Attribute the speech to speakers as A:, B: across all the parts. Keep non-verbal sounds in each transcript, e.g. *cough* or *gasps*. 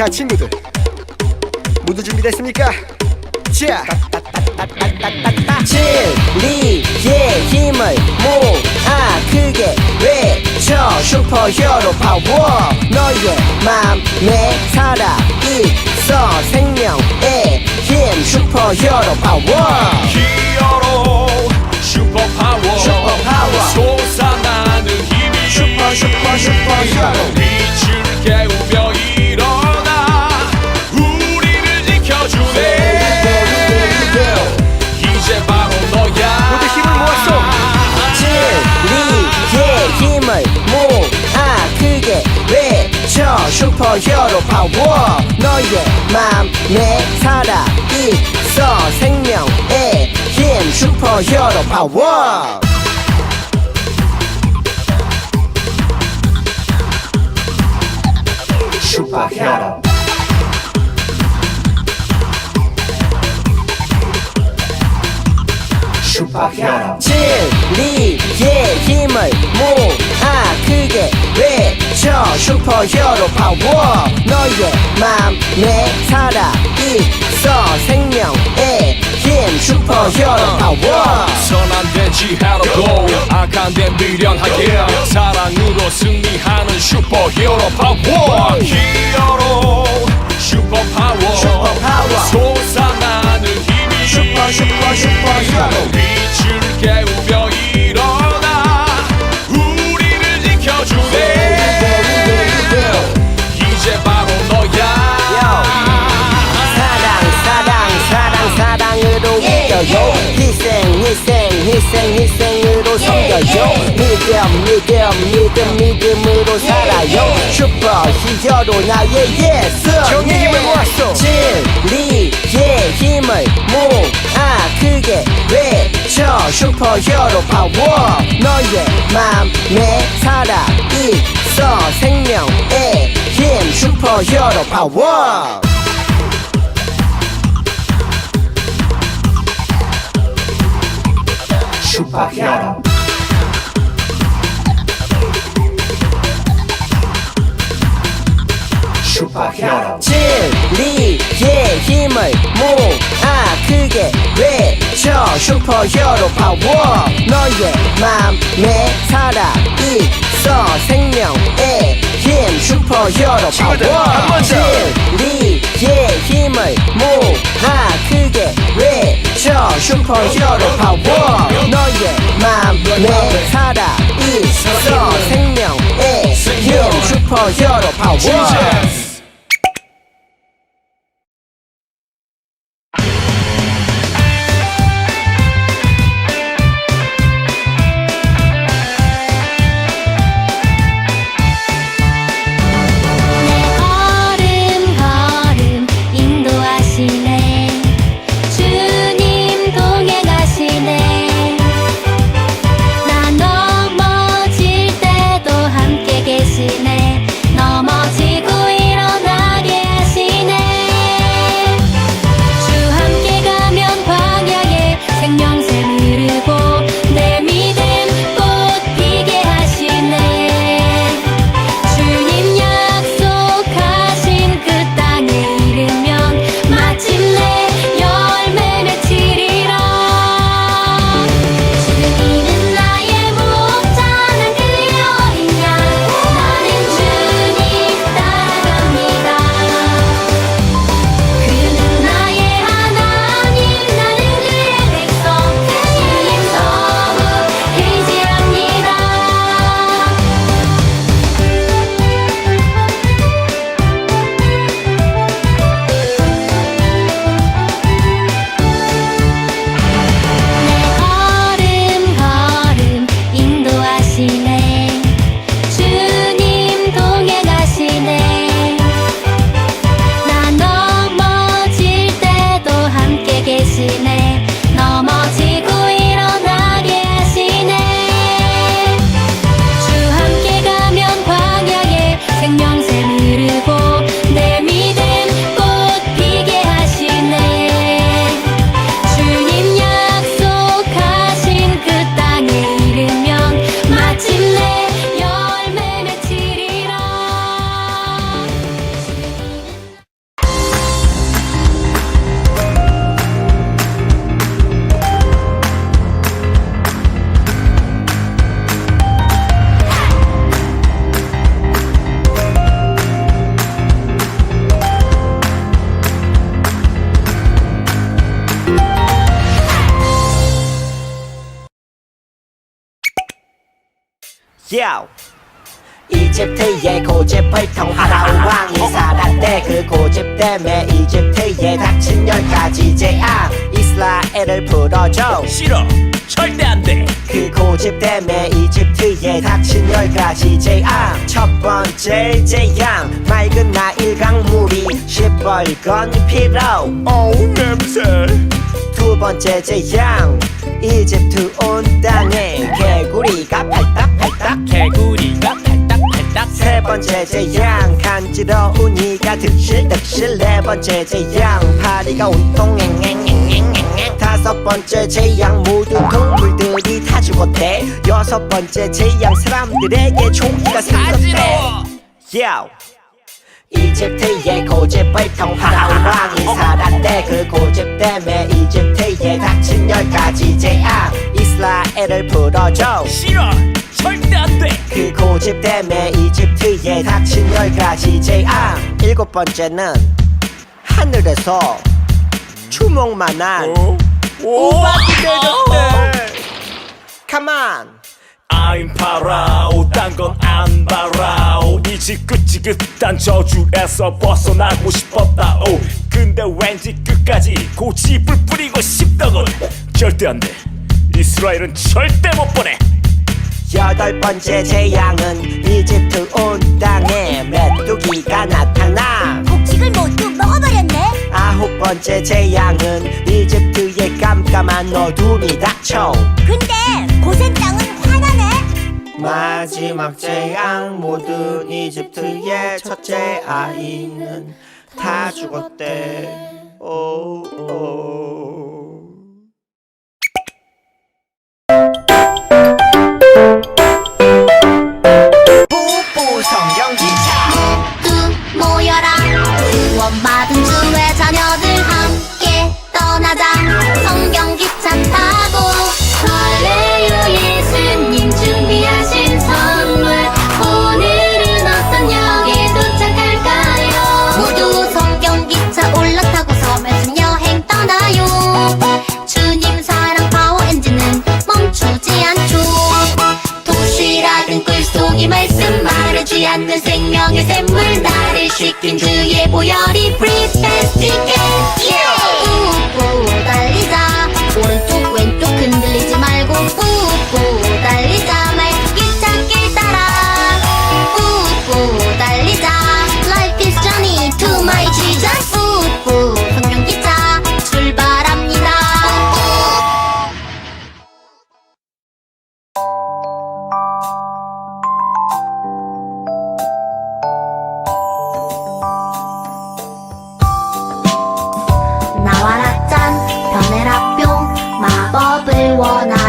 A: 자 친구들 모두 준비됐습니까? 자 진리의 힘을 모아 크게 외쳐 슈퍼히어로 파워 너의 맘에 살아있어 생명의 힘 슈퍼히어로 파워
B: 히어로 슈퍼 파워
A: 슈퍼 파워.
B: 솟아나는 힘이
A: 슈퍼, 슈퍼, 슈퍼히어로.
B: 빛을 깨우며
A: 슈퍼히어로 파워. 너의 맘에 살아 있어 생명의 힘 슈퍼히어로 파워. 슈퍼히어로 진리의 힘을 모아 크게 외 쳐 슈퍼히어로 파워. 너의 맘에 살아 있어. 생명의 힘 슈퍼히어로 파워.
B: 선한 데 지하로 악한 데 미련하게. 사랑으로 승리하는 슈퍼히어로 파워. 히어로 슈퍼 파워.
A: 슈퍼 파워.
B: 솟아나는 힘이
A: 슈퍼, 슈퍼, 슈퍼 히어로.
B: 빛을 깨우며 일어
A: 희생 희생 희생 희생으로 섬겨요. 믿음 믿음 믿음 믿음으로 살아요. 슈퍼 히어로 나의 예수. 정의 힘을 모았어 진리의 힘을 모아 크게 외쳐. 슈퍼 히어로 파워. 너의 맘에 살아 있어. 생명의 힘. 슈퍼 히어로 파워 슈퍼히어로. 슈퍼히어로 진리의 힘을 모아 크게 외쳐 슈퍼 히어로 파워. 너의 맘에 살아 있어 생명의 힘 슈퍼 히어로
B: 친구들,
A: 파워. 진리의 힘을 모아 크게 외쳐 슈퍼히어로 파워. 너의 맘에 살아 있어. 생명의 힘 슈퍼히어로 파워 Yo. 이집트의 고집을 통하라우 왕이 살았대. 그 고집 때문에 이집트에 닥친 열 가지 재앙 이스라엘을 풀어줘.
C: 싫어 절대 안돼.
A: 그 고집 때문에 이집트에 닥친 열 가지 재앙. 첫 번째 재앙 맑은 나일 강물이 시뻘건 피로
C: 어우 냄새.
A: 두 번째 재앙 이집트 온 땅에 개구리가 팔딱팔딱.
C: 개구리가 팔딱팔딱.
A: 세 번째 재앙 간지러운 이가 득실득실. 네 번째 재앙 파리가 온통 앵앵앵앵앵앵 다섯 번째 재앙 모두 동물들이 다 죽었대 여섯 번째 재앙 사람들에게 총기가 생겼대. Yo. 이집트의 고집을 통하라우 왕이 살았대. 그 고집 때문에 이집트에 닥친 열 가지 재앙 이스라엘을 풀어줘.
C: 싫어. 절대 안돼.
A: 그 고집 때문에 이집트에 닥친 열 가지 재앙. 일곱 번째는 하늘에서 주먹만한
C: 어? 오바기 내렸대.
A: Come on.
C: I'm 파라오 딴건안 바라오 이 지긋지긋한 저주에서 벗어나고 싶었다. 오 근데 왠지 끝까지 고집을 부리고 싶더군. 절대 안돼. 이스라엘은 절대 못 보내.
A: 여덟 번째 재앙은 이집트 온 땅에 메뚜기가 나타나.
D: 곡식을 모두
A: 아홉 번째 재앙은 이집트의 깜깜한 어둠이 닥쳐.
D: 근데 고센 땅은 화나네.
A: 마지막 재앙 모든 이집트의 첫째 아이는 다 죽었대. 오, 오.
D: 마법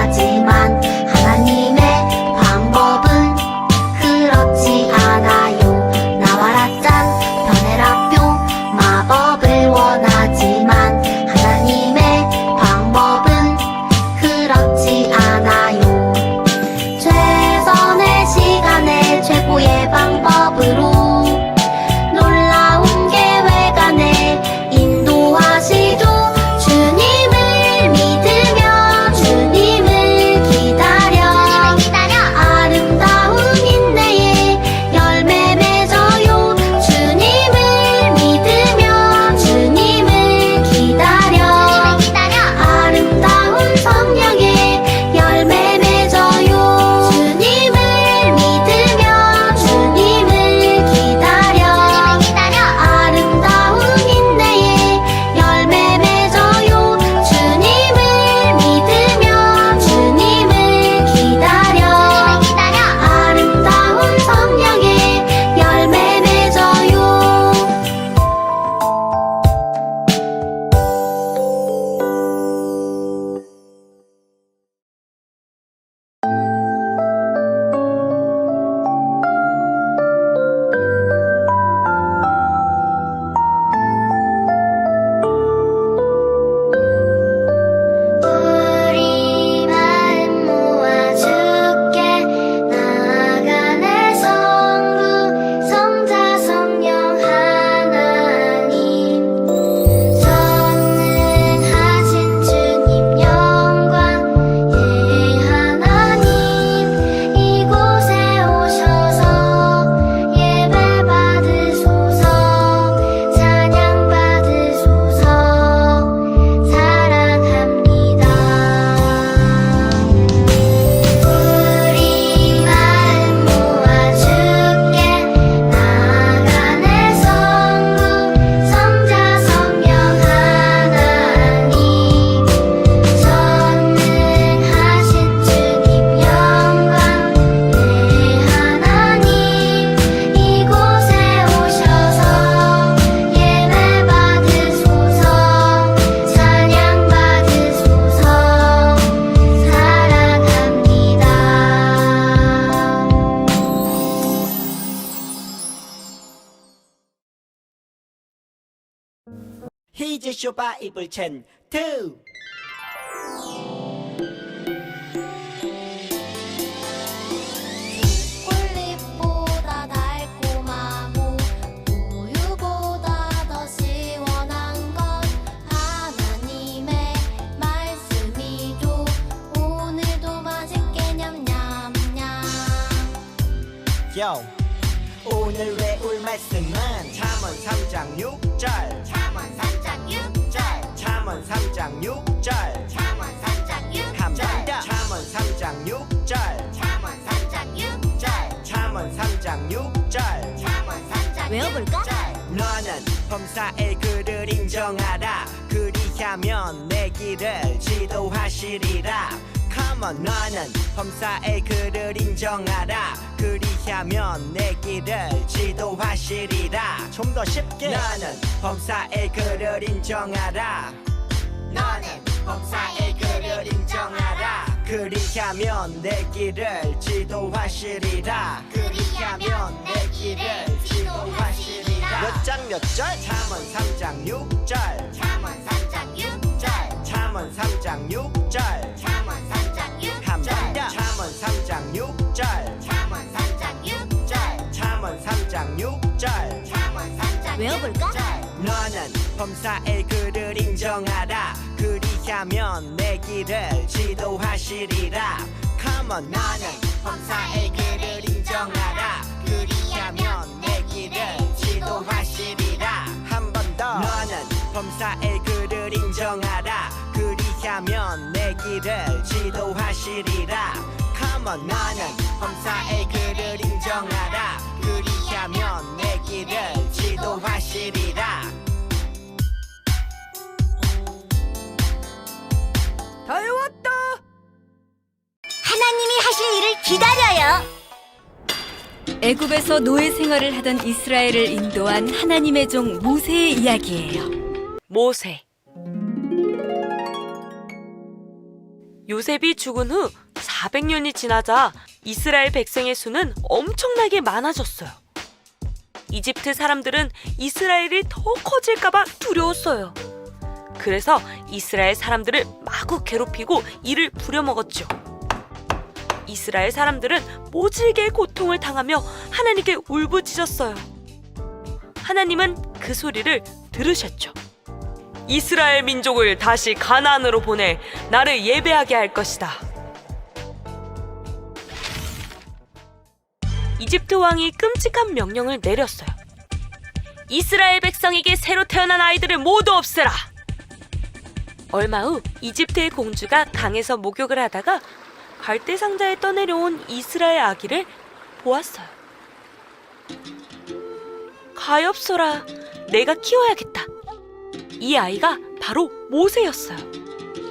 A: 퀴즈 쇼 바이블 챈2
D: 꿀잎보다 달콤하고 우유보다 더 시원한 건 하나님의 말씀이죠. 오늘도 맛있게 냠냠냠.
A: 요 3장 6절.
D: 잠언 3장
E: 외워볼까?
D: 6절
A: 너는 범사의 그를 인정하라. 그리하면 내 길을 지도하시리라. Come on 너는 범사의 그를 인정하라. 그리하면 내 길을 지도하시리라. 좀 더 쉽게. 너는 범사의 그를 인정하라. 너는 범사의 그를 인정하라. 그리하면 내 길을 지도하시리라
D: 그리하면 내 길을 지도하시리라.
A: 몇 장 몇 절? 잠언 3장 6절.
D: 잠언 3장 6절.
A: 잠언 3장 6절.
D: 잠언 3장 6절.
A: 한번 더. 잠언 3장 6절.
D: 잠언 3장 6절.
A: 잠언 3장 6절.
D: 잠언 3장
E: 외워볼까?
D: 6절.
A: 너는 범사의 그를 인정하라. 그리하면 내 길을 지도하시리라. Come on. 너는 범사의 그를 인정하라 그리하면 내 길을 지도하시리라 한 번 더. 너는 범사의 그를 인정하라. 그리하면 내 길을 지도하시리라. Come on. 너는 범사의 그를 인정하라. 그리하면 내 길을 지도하시리라.
E: 다 외웠다.
D: 하나님이 하실 일을 기다려요
E: 애굽에서 노예 생활을 하던 이스라엘을 인도한 하나님의 종 모세의 이야기예요.
F: 모세 요셉이 죽은 후 400년이 지나자 이스라엘 백성의 수는 엄청나게 많아졌어요. 이집트 사람들은 이스라엘이 더 커질까봐 두려웠어요. 그래서 이스라엘 사람들을 마구 괴롭히고 이를 부려먹었죠. 이스라엘 사람들은 모질게 고통을 당하며 하나님께 울부짖었어요. 하나님은 그 소리를 들으셨죠. 이스라엘 민족을 다시 가나안으로 보내 나를 예배하게 할 것이다. 이집트 왕이 끔찍한 명령을 내렸어요. 이스라엘 백성에게 새로 태어난 아이들을 모두 없애라. 얼마 후 이집트의 공주가 강에서 목욕을 하다가 갈대 상자에 떠내려온 이스라엘 아기를 보았어요. 가엾어라. 내가 키워야겠다. 이 아이가 바로 모세였어요.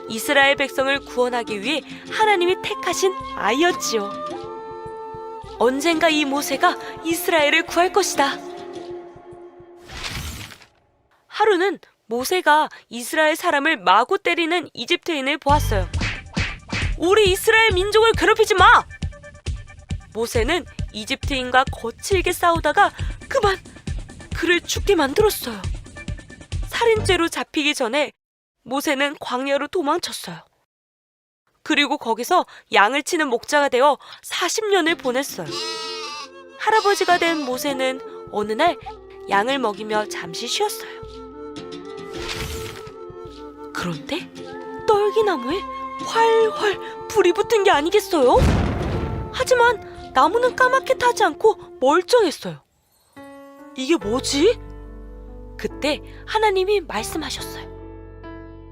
F: 이스라엘 백성을 구원하기 위해 하나님이 택하신 아이였지요. 언젠가 이 모세가 이스라엘을 구할 것이다. 하루는 모세가 이스라엘 사람을 마구 때리는 이집트인을 보았어요. 우리 이스라엘 민족을 괴롭히지 마! 모세는 이집트인과 거칠게 싸우다가 그만 그를 죽게 만들었어요. 살인죄로 잡히기 전에 모세는 광야로 도망쳤어요. 그리고 거기서 양을 치는 목자가 되어 40년을 보냈어요. 할아버지가 된 모세는 어느 날 양을 먹이며 잠시 쉬었어요. 그런데 떨기나무에 활활 불이 붙은 게 아니겠어요? 하지만 나무는 까맣게 타지 않고 멀쩡했어요. 이게 뭐지? 그때 하나님이 말씀하셨어요.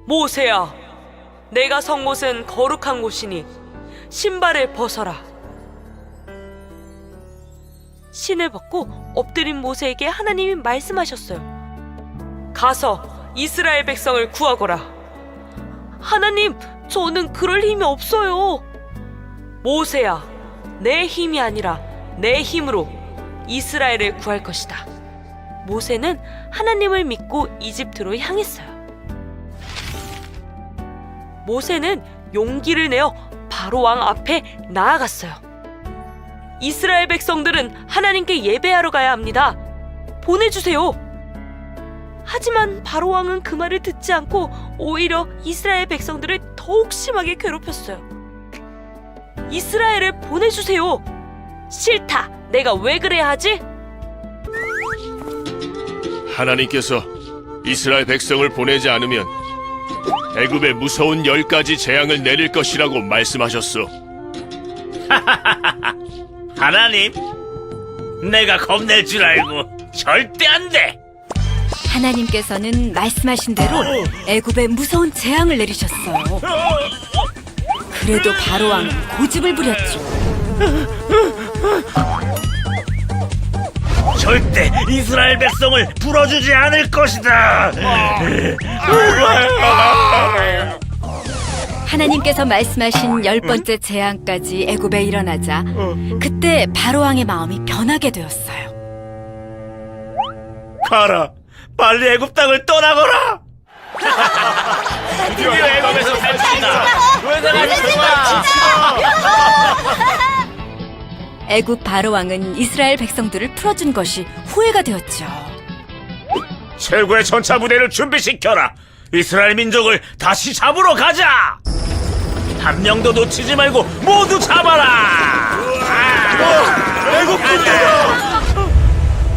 F: 모세야, 내가 선 곳은 거룩한 곳이니 신발을 벗어라. 신을 벗고 엎드린 모세에게 하나님이 말씀하셨어요. 가서 이스라엘 백성을 구하거라. 하나님, 저는 그럴 힘이 없어요. 모세야, 내 힘이 아니라 내 힘으로 이스라엘을 구할 것이다. 모세는 하나님을 믿고 이집트로 향했어요. 모세는 용기를 내어 바로 왕 앞에 나아갔어요. 이스라엘 백성들은 하나님께 예배하러 가야 합니다. 보내주세요. 하지만 바로 왕은 그 말을 듣지 않고 오히려 이스라엘 백성들을 더욱 심하게 괴롭혔어요. 이스라엘을 보내주세요. 싫다. 내가 왜 그래야 하지?
G: 하나님께서 이스라엘 백성을 보내지 않으면 애굽에 무서운 열 가지 재앙을 내릴 것이라고 말씀하셨소. *laughs*
C: 하나님, 내가 겁낼 줄 알고 절대 안 돼.
E: 하나님께서는 말씀하신 대로 애굽에 무서운 재앙을 내리셨어요. 그래도 바로 왕은 고집을 부렸죠.
C: 절대 이스라엘 백성을 풀어주지 않을 것이다.
E: 하나님께서 말씀하신 열 번째 재앙까지 애굽에 일어나자 그때 바로 왕의 마음이 변하게 되었어요.
C: 가라, 빨리 애굽 땅을 떠나거라. *laughs* 드디어 애굽에서 살수 있다. *laughs*
E: 애굽 바로 왕은 이스라엘 백성들을 풀어준 것이 후회가 되었죠.
C: 최고의 전차 부대를 준비시켜라. 이스라엘 민족을 다시 잡으러 가자. 한 명도 놓치지 말고 모두 잡아라. 애국 군대다.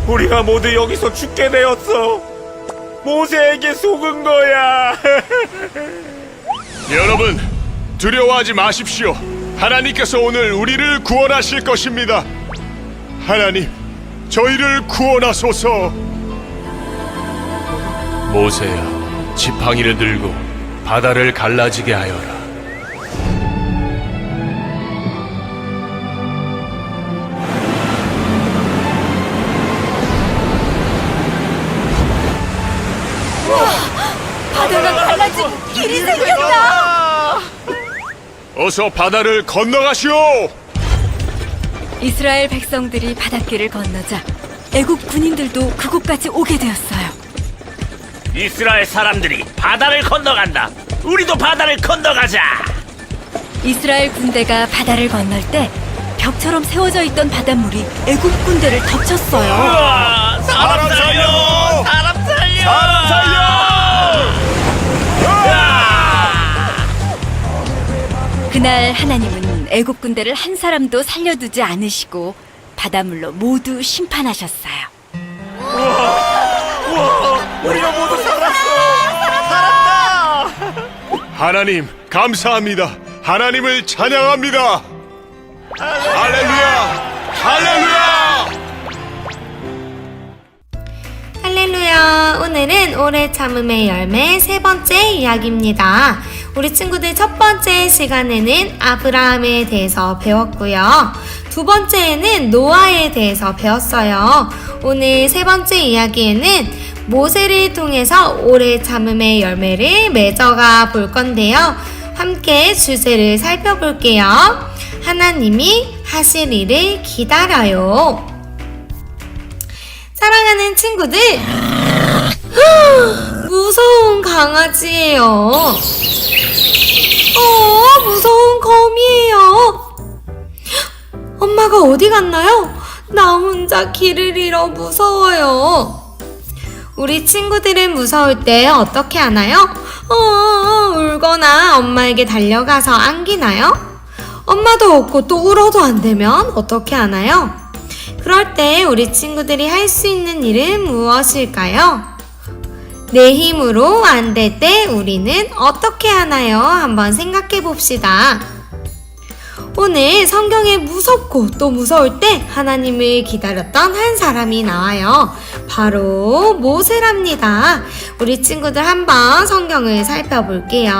C: 우리가 모두 여기서 죽게 되었어. 모세에게 속은 거야. *laughs*
G: 여러분, 두려워하지 마십시오. 하나님께서 오늘 우리를 구원하실 것입니다. 하나님, 저희를 구원하소서. 모세야, 지팡이를 들고 바다를 갈라지게 하여라. 어서 바다를 건너가시오.
E: 이스라엘 백성들이 바닷길을 건너자 애굽 군인들도 그곳까지 오게 되었어요.
C: 이스라엘 사람들이 바다를 건너간다. 우리도 바다를 건너가자.
E: 이스라엘 군대가 바다를 건널 때 벽처럼 세워져 있던 바닷물이 애굽 군대를 덮쳤어요.
C: 우와, 사람 살려! 사람 살려! 사람 살려!
E: 그날 하나님은 애굽 군대를 한 사람도 살려두지 않으시고 바닷물로 모두 심판하셨어요.
C: 우리가 모두 살았어!
G: 하나님, 감사합니다. 하나님을 찬양합니다. 할렐루야! 할렐루야!
H: 할렐루야! 오늘은 오래 참음의 열매 세 번째 이야기입니다. 우리 친구들 첫 번째 시간에는 아브라함에 대해서 배웠고요. 두 번째에는 노아에 대해서 배웠어요. 오늘 세 번째 이야기에는 모세를 통해서 오래 참음의 열매를 맺어가 볼 건데요. 함께 주제를 살펴볼게요. 하나님이 하실 일을 기다려요. 사랑하는 친구들, *gasps* 무서운 강아지예요. 어, 무서운 거미예요. 엄마가 어디 갔나요? 나 혼자 길을 잃어 무서워요. 우리 친구들은 무서울 때 어떻게 하나요? 어, 울거나 엄마에게 달려가서 안기나요? 엄마도 없고 또 울어도 안 되면 어떻게 하나요? 그럴 때 우리 친구들이 할 수 있는 일은 무엇일까요? 내 힘으로 안 될 때 우리는 어떻게 하나요? 한번 생각해 봅시다. 오늘 성경에 무섭고 또 무서울 때 하나님을 기다렸던 한 사람이 나와요. 바로 모세랍니다. 우리 친구들 한번 성경을 살펴볼게요.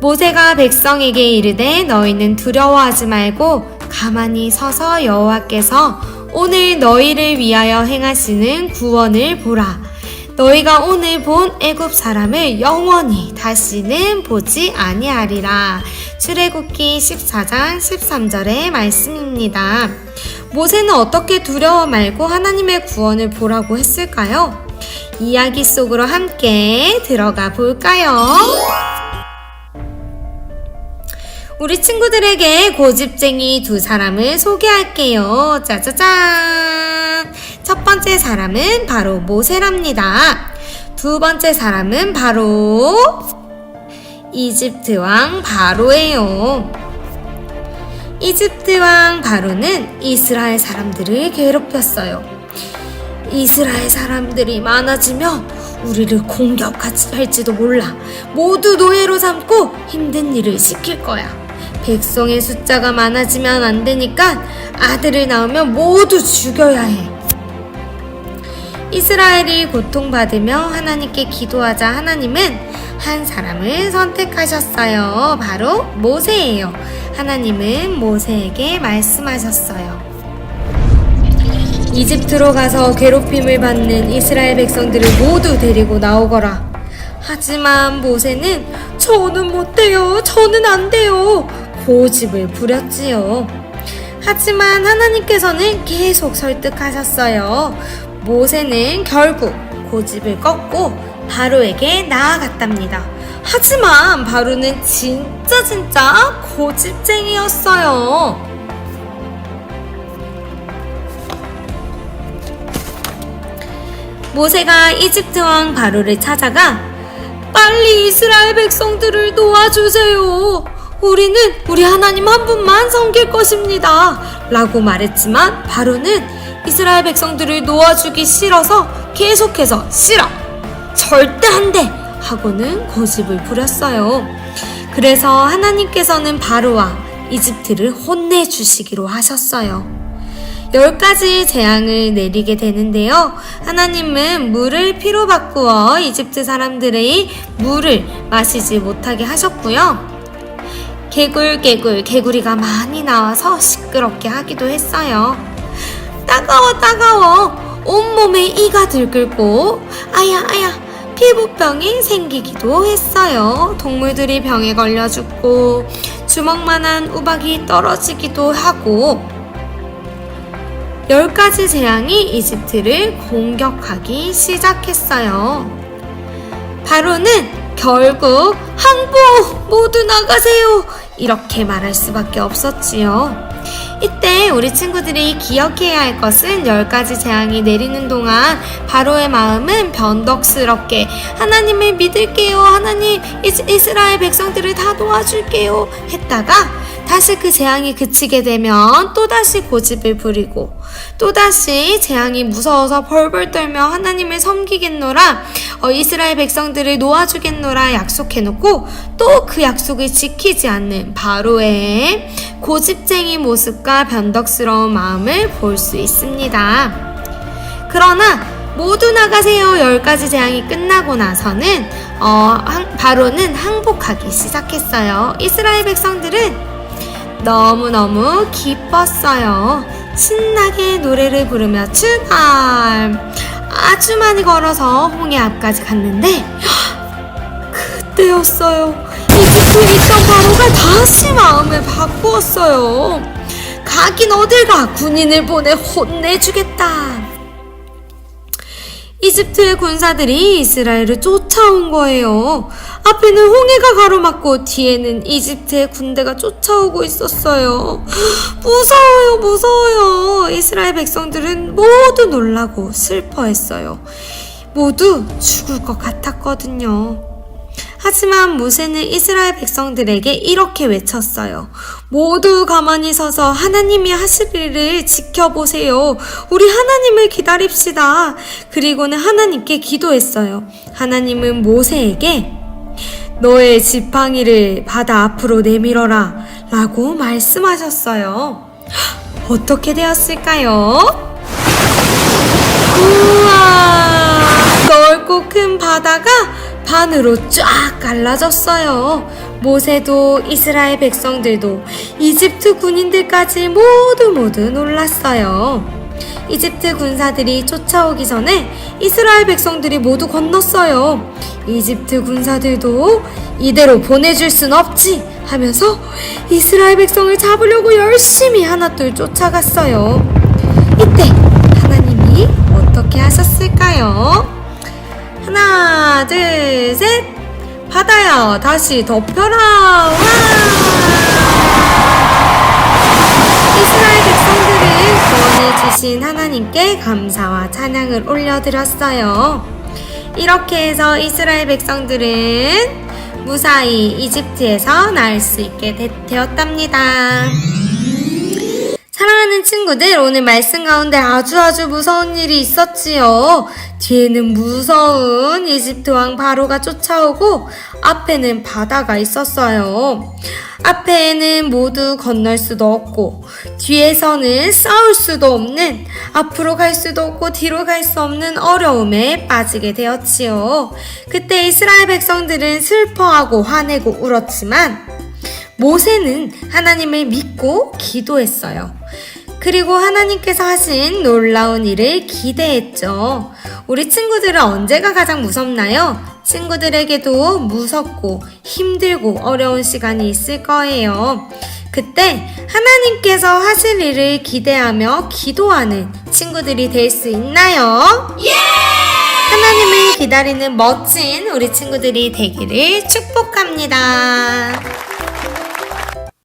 H: 모세가 백성에게 이르되 너희는 두려워하지 말고 가만히 서서 여호와께서 오늘 너희를 위하여 행하시는 구원을 보라. 너희가 오늘 본 애굽 사람을 영원히 다시는 보지 아니하리라. 출애굽기 14장 13절의 말씀입니다. 모세는 어떻게 두려워 말고 하나님의 구원을 보라고 했을까요? 이야기 속으로 함께 들어가 볼까요? 우리 친구들에게 고집쟁이 두 사람을 소개할게요. 짜자잔! 첫첫 번째 사람은 바로 모세랍니다. 두 번째 사람은 바로 이집트 왕 바로예요. 이집트 왕 바로는 이스라엘 사람들을 괴롭혔어요. 이스라엘 사람들이 많아지며 우리를 공격할지도 몰라. 모두 노예로 삼고 힘든 일을 시킬 거야. 백성의 숫자가 많아지면 안 되니까 아들을 낳으면 모두 죽여야 해. 이스라엘이 고통받으며 하나님께 기도하자 하나님은 한 사람을 선택하셨어요. 바로 모세예요. 하나님은 모세에게 말씀하셨어요. 이집트로 가서 괴롭힘을 받는 이스라엘 백성들을 모두 데리고 나오거라. 하지만 모세는 저는 못돼요. 저는 안 돼요. 고집을 부렸지요. 하지만 하나님께서는 계속 설득하셨어요. 모세는 결국 고집을 꺾고 바로에게 나아갔답니다. 하지만 바로는 진짜 진짜 고집쟁이였어요. 모세가 이집트 왕 바로를 찾아가 빨리 이스라엘 백성들을 도와주세요. 우리는 우리 하나님 한 분만 섬길 것입니다. 라고 말했지만 바로는 이스라엘 백성들을 놓아주기 싫어서 계속해서 싫어. 절대 안 돼. 하고는 고집을 부렸어요. 그래서 하나님께서는 바로와 이집트를 혼내주시기로 하셨어요. 열 가지 재앙을 내리게 되는데요. 하나님은 물을 피로 바꾸어 이집트 사람들의 물을 마시지 못하게 하셨고요. 개굴 개굴 개구리가 많이 나와서 시끄럽게 하기도 했어요. 따가워 따가워 온몸에 이가 들끓고 아야 아야 피부병이 생기기도 했어요. 동물들이 병에 걸려 죽고 주먹만한 우박이 떨어지기도 하고 열 가지 재앙이 이집트를 공격하기 시작했어요. 바로는 결국 항복 모두 나가세요 이렇게 말할 수밖에 없었지요. 이때 우리 친구들이 기억해야 할 것은 열 가지 재앙이 내리는 동안 바로의 마음은 변덕스럽게 하나님을 믿을게요. 하나님 이스- 이스라엘 백성들을 다 도와줄게요. 했다가 다시 그 재앙이 그치게 되면 또다시 고집을 부리고 또다시 재앙이 무서워서 벌벌 떨며 하나님을 섬기겠노라 어, 이스라엘 백성들을 놓아주겠노라 약속해놓고 또 그 약속을 지키지 않는 바로의 고집쟁이 모습과 변덕스러운 마음을 볼 수 있습니다. 그러나 모두 나가세요. 열 가지 재앙이 끝나고 나서는 어, 항- 바로는 항복하기 시작했어요. 이스라엘 백성들은 너무너무 기뻤어요. 신나게 노래를 부르며 출발! 아주 많이 걸어서 홍해 앞까지 갔는데 그때였어요. 이집트에 있던 바로가 다시 마음을 바꾸었어요. 가긴 어딜 가 군인을 보내 혼내주겠다. 이집트의 군사들이 이스라엘을 쫓아온 거예요. 앞에는 홍해가 가로막고 뒤에는 이집트의 군대가 쫓아오고 있었어요. *gasps* 무서워요, 무서워요. 이스라엘 백성들은 모두 놀라고 슬퍼했어요. 모두 죽을 것 같았거든요. 하지만 모세는 이스라엘 백성들에게 이렇게 외쳤어요. 모두 가만히 서서 하나님이 하실 일을 지켜보세요. 우리 하나님을 기다립시다. 그리고는 하나님께 기도했어요. 하나님은 모세에게 너의 지팡이를 바다 앞으로 내밀어라 라고 말씀하셨어요. 어떻게 되었을까요? 우와! 넓고 큰 바다가 반으로 쫙 갈라졌어요. 모세도 이스라엘 백성들도 이집트 군인들까지 모두 모두 놀랐어요. 이집트 군사들이 쫓아오기 전에 이스라엘 백성들이 모두 건넜어요. 이집트 군사들도 이대로 보내줄 순 없지 하면서 이스라엘 백성을 잡으려고 열심히 하나둘 쫓아갔어요. 이때 하나님이 어떻게 하셨을까요? 하나, 둘, 셋. 바다야, 다시 덮여라. 와! 이스라엘 백성들은 구원을 주신 하나님께 감사와 찬양을 올려드렸어요. 이렇게 해서 이스라엘 백성들은 무사히 이집트에서 나을 수 있게 되, 되었답니다. 사랑하는 친구들, 오늘 말씀 가운데 아주 아주 무서운 일이 있었지요. 뒤에는 무서운 이집트 왕 바로가 쫓아오고 앞에는 바다가 있었어요. 앞에는 모두 건널 수도 없고 뒤에서는 싸울 수도 없는 앞으로 갈 수도 없고 뒤로 갈 수 없는 어려움에 빠지게 되었지요. 그때 이스라엘 백성들은 슬퍼하고 화내고 울었지만 모세는 하나님을 믿고 기도했어요. 그리고 하나님께서 하신 놀라운 일을 기대했죠. 우리 친구들은 언제가 가장 무섭나요? 친구들에게도 무섭고 힘들고 어려운 시간이 있을 거예요. 그때 하나님께서 하실 일을 기대하며 기도하는 친구들이 될 수 있나요? 하나님을 기다리는 멋진 우리 친구들이 되기를 축복합니다.